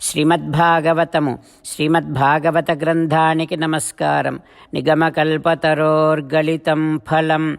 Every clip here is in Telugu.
శ్రీమద్భాగవతము. శ్రీమద్భాగవత గ్రంథానికి నమస్కారం. నిగమకల్పతరోర్గళితం ఫలం.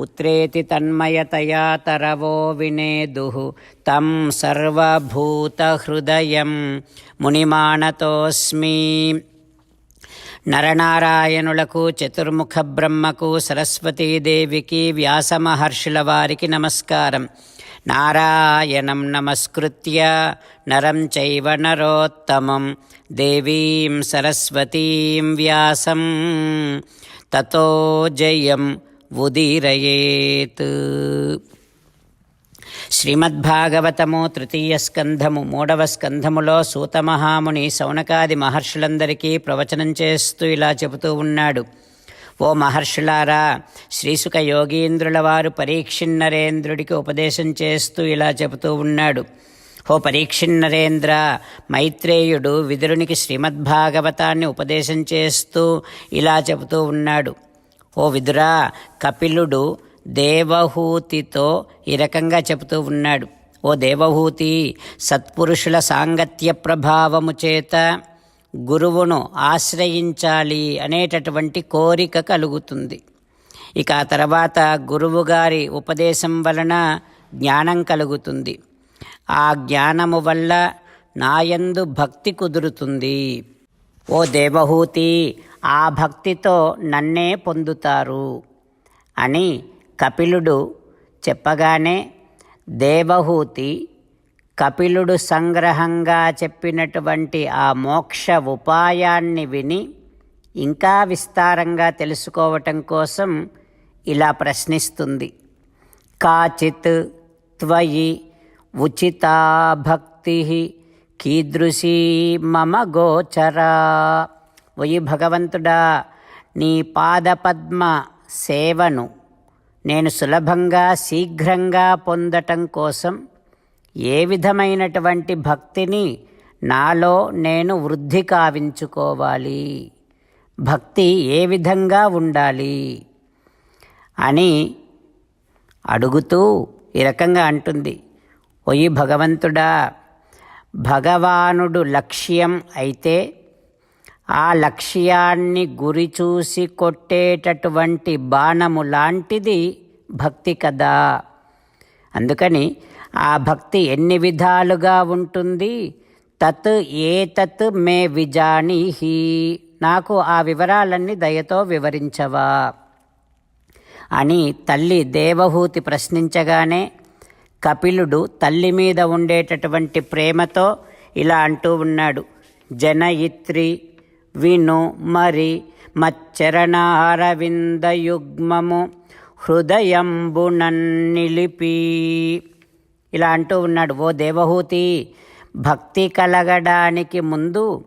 పుత్రేతి తన్మయతయా తరవో వినేదుః. తం సర్వభూతహృదయం మునిమానతోస్మి నరనారాయణులకు చతుర్ముఖ బ్రహ్మకు సరస్వతీదేవికి వ్యాసమహర్షుల వారికి నమస్కారం. నారాయణం నమస్కృత్య నరం చైవ నరోత్తమం. దేవీం సరస్వతీం వ్యాసం. తతో జయం. ఉదీరయేత్. శ్రీమద్భాగవతము తృతీయ స్కంధము మూడవ స్కంధములో సూతమహాముని సౌనకాది మహర్షులందరికీ ప్రవచనం చేస్తూ ఇలా చెబుతూ ఉన్నాడు. ఓ మహర్షులారా శ్రీసుక యోగీంద్రుల వారు పరీక్షిన్నరేంద్రుడికి ఉపదేశం చేస్తూ ఇలా చెబుతూ ఉన్నాడు. ఓ పరీక్షిన్నరేంద్ర మైత్రేయుడు విదురునికి శ్రీమద్భాగవతాన్ని ఉపదేశం చేస్తూ ఇలా చెబుతూ ఉన్నాడు. ఓ విదురా కపిలుడు దేవహూతితో ఈ రకంగా చెబుతూ ఉన్నాడు. ఓ దేవహూతి సత్పురుషుల సాంగత్య ప్రభావము చేత గురువును ఆశ్రయించాలి అనేటటువంటి కోరిక కలుగుతుంది. ఇక ఆ తర్వాత గురువుగారి ఉపదేశం వలన జ్ఞానం కలుగుతుంది. ఆ జ్ఞానము వల్ల నాయందు భక్తి కుదురుతుంది. ఓ దేవహూతి ఆ భక్తితో నన్నే పొందుతారు అని కపిలుడు చెప్పగానే దేవహూతి కపిలుడు సంగ్రహంగా చెప్పినటువంటి ఆ మోక్ష ఉపాయాన్ని విని ఇంకా విస్తారంగా తెలుసుకోవటం కోసం ఇలా ప్రశ్నిస్తుంది. కాచిత్ త్వయి ఉచితా భక్తి కీదృశీ మమ గోచరా వయి భగవంతుడా నీ పాదపద్మ సేవను నేను సులభంగా శీఘ్రంగా పొందటం కోసం ఏ విధమైనటువంటి భక్తిని నాలో నేను వృద్ధి కావించుకోవాలి? భక్తి ఏ విధంగా ఉండాలి? అని అడుగుతూ ఈ రకంగా అంటుంది. ఒయి భగవంతుడా భగవానుడు లక్ష్యం అయితే ఆ లక్ష్యాన్ని గురి చూసి కొట్టేటటువంటి బాణము లాంటిది భక్తి కదా. అందుకని ఆ భక్తి ఎన్ని విధాలుగా ఉంటుంది? తత్ ఏ తత్ మే విజానీహి. నాకు ఆ వివరాలన్నీ దయతో వివరించవా? అని తల్లి దేవహూతి ప్రశ్నించగానే కపిలుడు తల్లి మీద ఉండేటటువంటి ప్రేమతో ఇలా అంటూ ఉన్నాడు. జనయిత్రి విను మరి మచ్చరణారవిందయుగ్మము హృదయంబునన్నిలిపి ఇలా అంటూ ఉన్నాడు ఓ దేవహూతి భక్తి కలగడానికి ముందు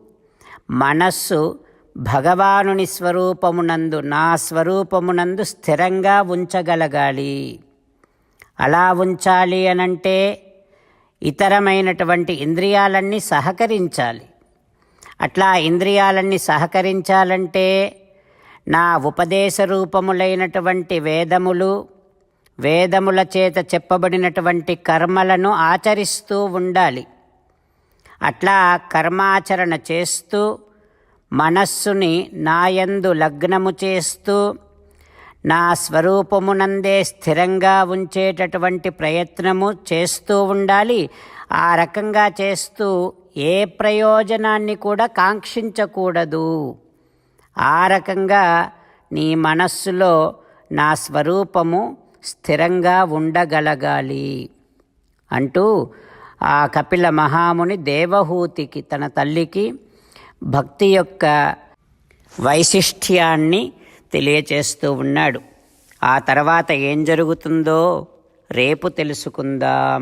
మనస్సు భగవానుని స్వరూపమునందు నా స్వరూపమునందు స్థిరంగా ఉంచగలగాలి. అలా ఉంచాలి అనంటే ఇతరమైనటువంటి ఇంద్రియాలన్నీ సహకరించాలి. అట్లా ఇంద్రియాలన్నీ సహకరించాలంటే నా ఉపదేశ రూపములైనటువంటి వేదములు వేదముల చేత చెప్పబడినటువంటి కర్మలను ఆచరిస్తూ ఉండాలి. అట్లా కర్మాచరణ చేస్తూ మనస్సుని నాయందు లగ్నము చేస్తూ నా స్వరూపమునందే స్థిరంగా ఉంచేటటువంటి ప్రయత్నము చేస్తూ ఉండాలి. ఆ రకంగా చేస్తూ ఏ ప్రయోజనాన్ని కూడా కాంక్షించకూడదు. ఆ రకంగా నీ మనస్సులో నా స్వరూపము స్థిరంగా ఉండగలగాలి అంటూ ఆ కపిల మహాముని దేవహూతికి తన తల్లికి భక్తి యొక్క వైశిష్ట్యాన్ని తెలియచేస్తూ ఉన్నాడు. ఆ తర్వాత ఏం జరుగుతుందో రేపు తెలుసుకుందాం.